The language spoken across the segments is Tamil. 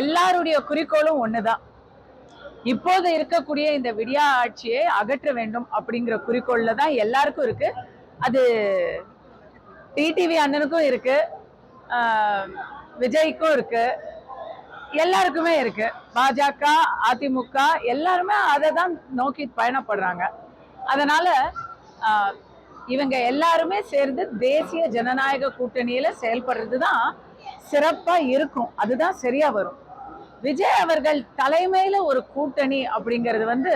எல்லாருடைய குறிக்கோளும் ஒண்ணுதான். இப்போது இருக்கக்கூடிய இந்த விடியா ஆட்சியை அகற்ற வேண்டும் அப்படிங்கிற குறிக்கோள்ல தான் எல்லாருக்கும் இருக்கு. அது டிடிவி அண்ணனுக்கும் இருக்கு. விஜய்க்கும் இருக்கு. எல்லாருக்குமே இருக்கு. பாஜக அதிமுக எல்லாருமே அதை தான் நோக்கி பயணப்படுறாங்க. அதனால இவங்க எல்லாருமே சேர்ந்து தேசிய ஜனநாயக கூட்டணியில செயல்படுறது தான் சிறப்பா இருக்கும். அதுதான் சரியா வரும். விஜய் அவர்கள் தலைமையில ஒரு கூட்டணி அப்படிங்கிறது வந்து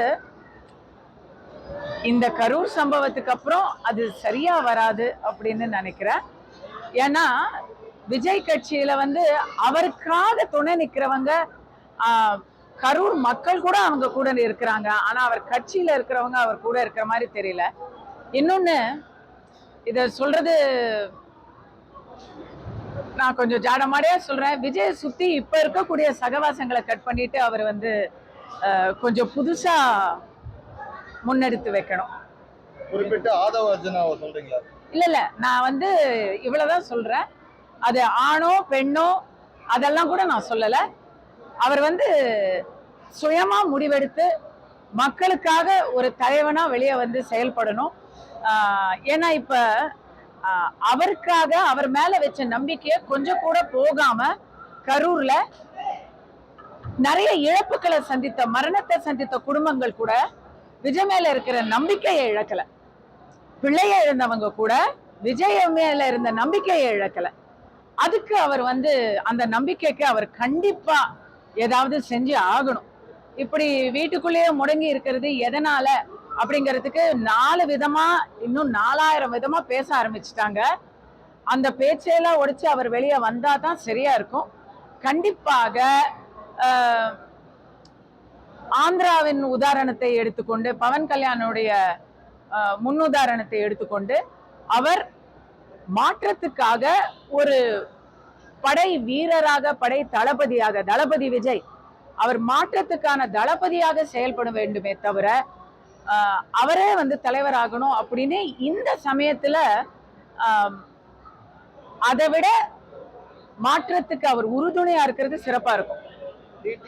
இந்த கரூர் சம்பவத்துக்கு அப்புறம் அது சரியா வராது அப்படின்னு நினைக்கிறேன். ஏன்னா விஜய் கட்சியில வந்து அவருக்காக துணை நிக்கிறவங்க ஆஹ், கரூர் மக்கள் கூட அவங்க கூட இருக்கிறாங்க. ஆனா அவர் கட்சியில இருக்கிறவங்க அவர் கூட இருக்கிற மாதிரி தெரியல. இன்னொன்னு இத சொல்றது நான் கொஞ்சம் ஜாடமாடியா சொல்றேன். விஜய் சுத்தி இப்ப இருக்கக்கூடிய சகவாசங்களை கட் பண்ணிட்டு அவர் வந்து கொஞ்சம் புதுசா முன்னெடுத்து வைக்கணும். குறிப்பிட்ட ஆதவ அர்ஜுனாவை சொல்றீங்களா? இல்ல இல்ல. நான் வந்து இவ்வளவுதான் சொல்றேன். அது ஆணோ பெண்ணோ அதெல்லாம் கூட நான் சொல்லல. அவர் வந்து சுயமா முடிவெடுத்து மக்களுக்காக ஒரு தலைவனா வெளியே வந்து செயல்படணும். ஏன்னா இப்ப அவருக்காக அவர் மேல வச்ச நம்பிக்கைய கொஞ்சம் கூட போகாம கரூர்ல நிறைய இழப்புகளை சந்தித்த மரணத்தை சந்தித்த குடும்பங்கள் கூட விஜய் மேல இருக்கிற நம்பிக்கையை இழக்கல. பிள்ளைய இழந்தவங்க கூட விஜய் மேல இருந்த நம்பிக்கையை இழக்கல. அதுக்கு அவர் வந்து அந்த நம்பிக்கைக்கு அவர் கண்டிப்பா ஏதாவது செஞ்சு ஆகணும். இப்படி வீட்டுக்குள்ளேயே முடங்கி இருக்கிறது எதனால? அப்படிங்கிறதுக்கு நாலு விதமா இன்னும் நாலாயிரம் விதமா பேச ஆரம்பிச்சிட்டாங்க. அந்த பேச்சையெல்லாம் ஒடிச்சு அவர் வெளியே வந்தா தான் சரியா இருக்கும். கண்டிப்பாக ஆந்திராவின் உதாரணத்தை எடுத்துக்கொண்டு பவன் கல்யாணுடைய முன்னுதாரணத்தை எடுத்துக்கொண்டு அவர் மாற்றத்துக்காக ஒரு படை வீரராக படை தளபதியாக தளபதி விஜய் அவர் மாற்றத்துக்கான தளபதியாக செயல்பட வேண்டுமே தவிர அவரே வந்து தலைவர் ஆகணும் அப்படின்னு இந்த சமயத்துல ஆஹ், அதை விட மாற்றத்துக்கு அவர் உறுதுணையா இருக்கிறது சிறப்பா இருக்கும்.